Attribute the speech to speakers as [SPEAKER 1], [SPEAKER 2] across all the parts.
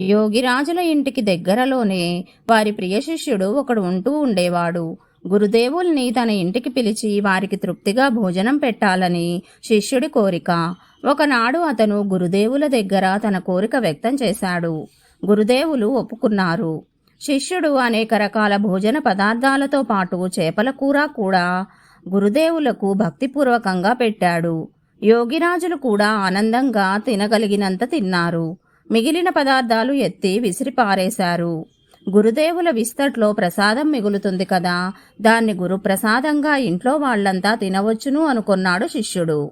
[SPEAKER 1] యోగిరాజుల ఇంటికి దగ్గరలోనే వారి ప్రియ శిష్యుడు ఒకడు ఉంటూ ఉండేవాడు. గురుదేవుల్ని తన ఇంటికి పిలిచి వారికి తృప్తిగా భోజనం పెట్టాలని శిష్యుడి కోరిక. ఒకనాడు అతను గురుదేవుల దగ్గర తన కోరిక వ్యక్తం చేశాడు. గురుదేవులు ఒప్పుకున్నారు. శిష్యుడు అనేక రకాల భోజన పదార్థాలతో పాటు చేపల కూర కూడా గురుదేవులకు భక్తిపూర్వకంగా పెట్టాడు. యోగిరాజులు కూడా ఆనందంగా తినగలిగినంత తిన్నారు. మిగిలిన పదార్థాలు ఎత్తి విసిరిపారేశారు. గురుదేవుల విస్తట్లో ప్రసాదం మిగులుతుంది కదా దాన్ని గురుప్రసాదంగా ఇంట్లో వాళ్ళంతా తినవచ్చును అనుకున్నాడు శిష్యుడు.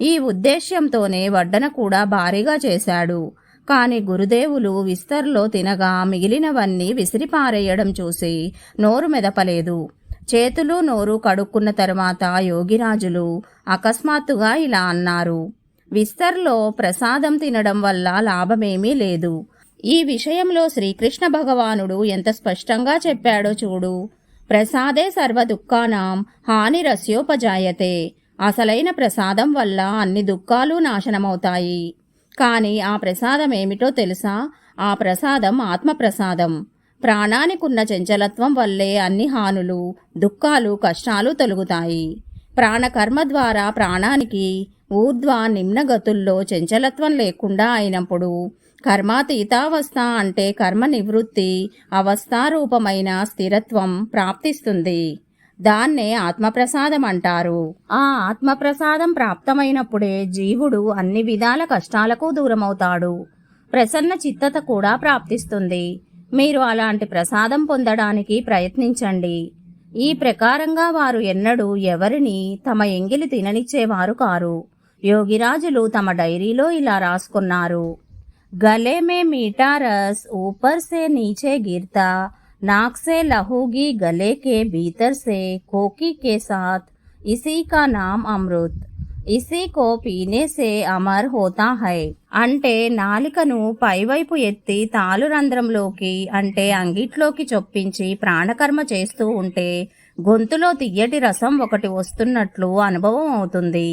[SPEAKER 1] ఈ ఉద్దేశ్యంతోనే వడ్డన కూడా భారీగా చేశాడు. కాని గురుదేవులు విస్తర్లో తినగా మిగిలినవన్నీ విసిరిపారేయడం చూసి నోరు మెదపలేదు. చేతులు నోరు కడుక్కున్న తరువాత యోగిరాజులు అకస్మాత్తుగా ఇలా అన్నారు. విస్తర్లో ప్రసాదం తినడం వల్ల లాభమేమీ లేదు. ఈ విషయంలో శ్రీకృష్ణ భగవానుడు ఎంత స్పష్టంగా చెప్పాడో చూడు. ప్రసాదే సర్వ దుఃఖానాం హానిరస్యోపజాయతే అసలైన ప్రసాదం వల్ల అన్ని దుఃఖాలు నాశనమవుతాయి. కానీ ఆ ప్రసాదం ఏమిటో తెలుసా? ఆ ప్రసాదం ఆత్మప్రసాదం. ప్రాణానికున్న చంచలత్వం వల్లే అన్ని హానులు దుఃఖాలు కష్టాలు తొలుగుతాయి. ప్రాణకర్మ ద్వారా ప్రాణానికి ఊర్ధ్వ నిమ్నగతుల్లో చంచలత్వం లేకుండా అయినప్పుడు కర్మాతీతావస్థ అంటే కర్మ నివృత్తి అవస్థారూపమైన స్థిరత్వం ప్రాప్తిస్తుంది. దాన్నే ఆత్మప్రసాదం అంటారు. ఆ ఆత్మప్రసాదం ప్రాప్తమైనప్పుడే జీవుడు అన్ని విధాల కష్టాలకు దూరమవుతాడు. ప్రసన్న చిత్తత కూడా ప్రాప్తిస్తుంది. మీరు అలాంటి ప్రసాదం పొందడానికి ప్రయత్నించండి. ఈ ప్రకారంగా వారు ఎన్నడూ ఎవరిని తమ ఎంగిలి తిననిచ్చేవారు కారు. యోగిరాజులు తమ డైరీలో ఇలా రాసుకున్నారు गले में मीठा रस ऊपर से नीचे गिरता नाक से लहूगी गले के भीतर से कोकी के साथ इसी का नाम अमृत ఇసి కో పీనే సే అమర్ హోతా హై అంటే నాలికను పైవైపు ఎత్తి తాలు రంధ్రంలోకి అంటే అంగిట్లోకి చొప్పించి ప్రాణకర్మ చేస్తూ ఉంటే గొంతులో తియ్యటి రసం ఒకటి వస్తున్నట్లు అనుభవం అవుతుంది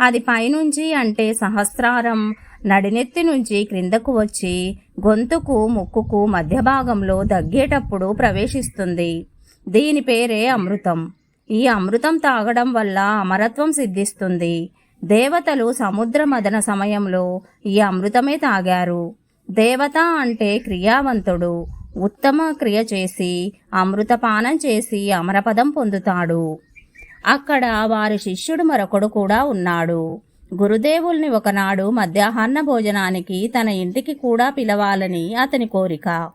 [SPEAKER 1] అది పైనుంచి అంటే సహస్రారం నడినెత్తి నుంచి క్రిందకు వచ్చి గొంతుకు ముక్కుకు మధ్య భాగంలో దగ్గేటప్పుడు ప్రవేశిస్తుంది. దీని పేరే అమృతం. ఈ అమృతం తాగడం వల్ల అమరత్వం సిద్ధిస్తుంది. దేవతలు సముద్ర మదన సమయంలో ఈ అమృతమే తాగారు. దేవత అంటే క్రియావంతుడు. ఉత్తమ క్రియ చేసి అమృతపానం చేసి అమరపదం పొందుతాడు. అక్కడ వారి శిష్యుడు మరొకడు కూడా ఉన్నాడు. గురుదేవుల్ని ఒకనాడు మధ్యాహ్న భోజనానికి తన ఇంటికి కూడా పిలవాలని అతని కోరిక.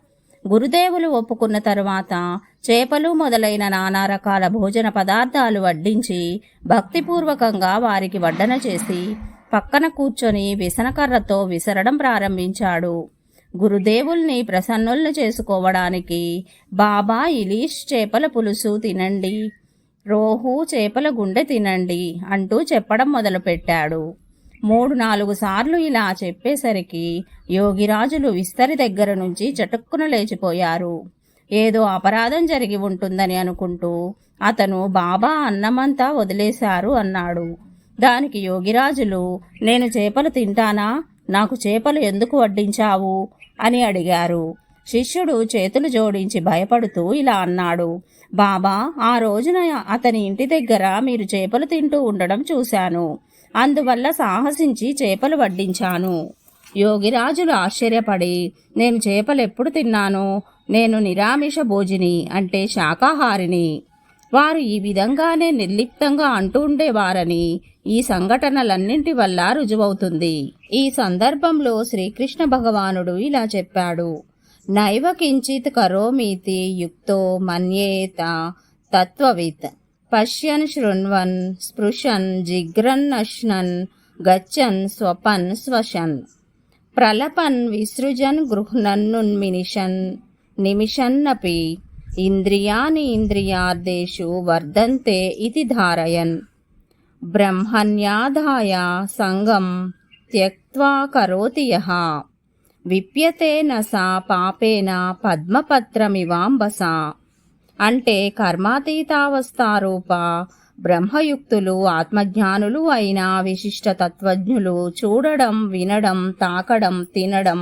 [SPEAKER 1] గురుదేవులు ఒప్పుకున్న తరువాత చేపలు మొదలైన నానా రకాల భోజన పదార్థాలు వడ్డించి భక్తిపూర్వకంగా వారికి వడ్డన చేసి పక్కన కూర్చొని విసనకర్రతో విసరడం ప్రారంభించాడు. గురుదేవుల్ని ప్రసన్నుల్ని చేసుకోవడానికి బాబా ఇలీష్ చేపల పులుసు తినండి. రోహు చేపల గుండె తినండి అంటూ చెప్పడం మొదలుపెట్టాడు. మూడు నాలుగు సార్లు ఇలా చెప్పేసరికి యోగిరాజులు విస్తరి దగ్గర నుంచి చటుక్కున లేచిపోయారు. ఏదో అపరాధం జరిగి ఉంటుందని అనుకుంటూ అతను బాబా అన్నమంతా వదిలేశారు అన్నాడు. దానికి యోగిరాజులు నేను చేపలు తింటానా? నాకు చేపలు ఎందుకు వడ్డించావు? అని అడిగారు. శిష్యుడు చేతులు జోడించి భయపడుతూ ఇలా అన్నాడు. బాబా ఆ రోజున అతని ఇంటి దగ్గర మీరు చేపలు తింటూ ఉండడం చూశాను. అందువల్ల సాహసించి చేపలు వడ్డించాను. యోగిరాజులు ఆశ్చర్యపడి నేను చేపలు ఎప్పుడు తిన్నాను? నేను నిరామిష భోజిని అంటే శాకాహారిని. వారు ఈ విధంగానే నిర్లిప్తంగా అంటూ ఉండేవారని ఈ సంఘటనలన్నింటి వల్ల రుజువవుతుంది. ఈ సందర్భంలో శ్రీకృష్ణ భగవానుడు ఇలా చెప్పాడు. నైవ కించిత్ కరోమీతి యుక్తో మన్యేత తత్వవిత్. పశ్యన్ శృణ్వన్ స్పృశన్ జిగ్రన్నశ్నన్ గచ్చన్ స్వపన్ స్వశన్. ప్రలపన్ విసృజన్ గృహ్ణన్నున్మినిషన్ నిమిషన్నపి ఇంద్రియాని ఇంద్రియార్దేషు వర్ధంతే ఇది ధారయన్. బ్రహ్మణ్యాధాయ సంగం త్యక్వా కరోతి యః విప్యతే సా పాపేన పద్మపత్రమివాంబస. అంటే కర్మాతీతావస్థారూప బ్రహ్మయుక్తులు ఆత్మజ్ఞానులు అయిన విశిష్ట తత్వజ్ఞులు చూడడం వినడం తాకడం తినడం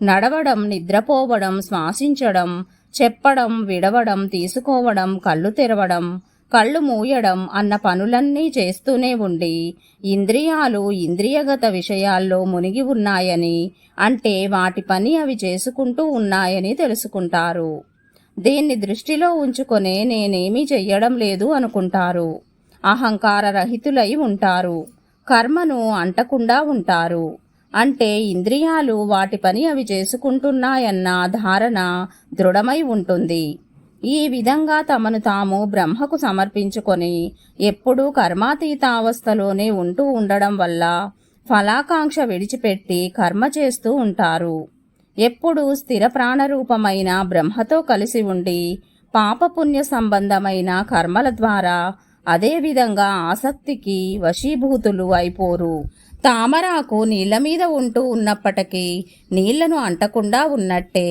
[SPEAKER 1] నడవడం నిద్రపోవడం శ్వాసించడం చెప్పడం విడవడం తీసుకోవడం కళ్ళు తెరవడం కళ్ళు మూయడం అన్న పనులన్నీ చేస్తూనే ఉండి ఇంద్రియాలు ఇంద్రియగత విషయాల్లో మునిగి ఉన్నాయని అంటే వాటి పని అవి చేసుకుంటూ ఉన్నాయని తెలుసుకుంటారు. దీన్ని దృష్టిలో ఉంచుకొనే నేనేమీ చెయ్యడం లేదు అనుకుంటారు. అహంకార రహితులై ఉంటారు. కర్మను అంటకుండా ఉంటారు. అంటే ఇంద్రియాలు వాటి పని అవి చేసుకుంటున్నాయన్న ధారణ దృఢమై ఉంటుంది. ఈ విధంగా తమను తాము బ్రహ్మకు సమర్పించుకొని ఎప్పుడూ కర్మాతీతావస్థలోనే ఉంటూ ఉండడం వల్ల ఫలాకాంక్ష విడిచిపెట్టి కర్మ చేస్తూ ఉంటారు. ఎప్పుడూ స్థిర ప్రాణరూపమైన బ్రహ్మతో కలిసి ఉండి పాపపుణ్య సంబంధమైన కర్మల ద్వారా అదేవిధంగా ఆసక్తికి వశీభూతులు అయిపోరు. తామరాకు నీళ్ళ మీద ఉంటూ ఉన్నప్పటికీ నీళ్ళను అంటకుండా ఉన్నట్టే